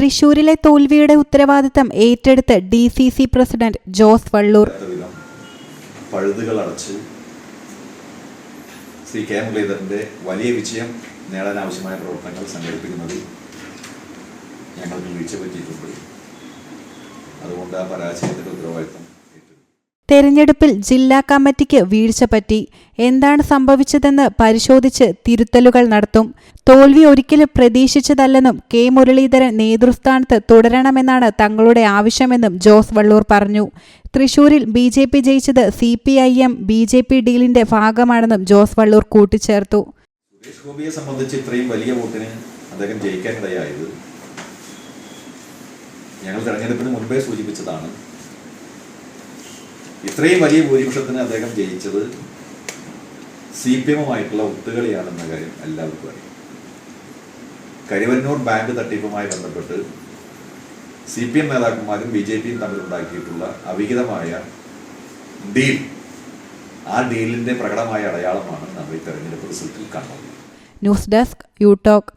തൃശൂരിലെ തോൽവിയുടെ ഉത്തരവാദിത്തം ഏറ്റെടുത്ത് D C C president Jose Valloor. പഴുതുകൾ Shri K മുരളീധരന്റെ വലിയ വിജയം നേടാൻ ആവശ്യമായ പ്രവർത്തനങ്ങൾ സംഘടിപ്പിക്കുന്നതിൽ ഞങ്ങൾക്ക് വീഴ്ച പറ്റിയിട്ടുണ്ട്. അതുകൊണ്ട് ആ പരാജയത്തിന്റെ ഉത്തരവാദിത്തം തെരഞ്ഞെടുപ്പിൽ ജില്ലാ കമ്മിറ്റിക്ക് വീഴ്ച പറ്റി. എന്താണ് സംഭവിച്ചതെന്ന് പരിശോധിച്ച് തിരുത്തലുകൾ നടത്തും. തോൽവി ഒരിക്കലും പ്രതീക്ഷിച്ചതല്ലെന്നും കെ. മുരളീധരൻ നേതൃസ്ഥാനത്ത് തുടരണമെന്നാണ് തങ്ങളുടെ ആവശ്യമെന്നും ജോസ് വള്ളൂർ പറഞ്ഞു. തൃശൂരിൽ ബി ജെ പി ജയിച്ചത് C P I M B J P ഡീലിന്റെ ഭാഗമാണെന്നും ജോസ് വള്ളൂർ കൂട്ടിച്ചേർത്തു. സുരേഷ് സംബന്ധിച്ച് ഇത്രയും വലിയ അദ്ദേഹം ഞങ്ങൾ തെരഞ്ഞെടുപ്പിന് മുൻപേ സൂചിപ്പിച്ചതാണ്. ഇത്രയും വലിയ ഭൂരിപക്ഷത്തിന് അദ്ദേഹം ജയിച്ചത് സി പി എമ്മുമായിട്ടുള്ള ഒത്തുകളിയാണെന്ന കാര്യം എല്ലാവർക്കും അറിയാം. കരിവന്നൂർ ബാങ്ക് തട്ടിപ്പുമായി ബന്ധപ്പെട്ട് സി പി എം നേതാക്കന്മാരും ബി ജെ പിയും തമ്മിലുണ്ടാക്കിയിട്ടുള്ള അവിഹിതമായ ഡീൽ ആ ഡീലിന്റെ പ്രകടമായ അടയാളമാണ് നമ്മൾ ഈ തെരഞ്ഞെടുപ്പ് റിസൾട്ടിൽ കാണുന്നത്. News desk you talk.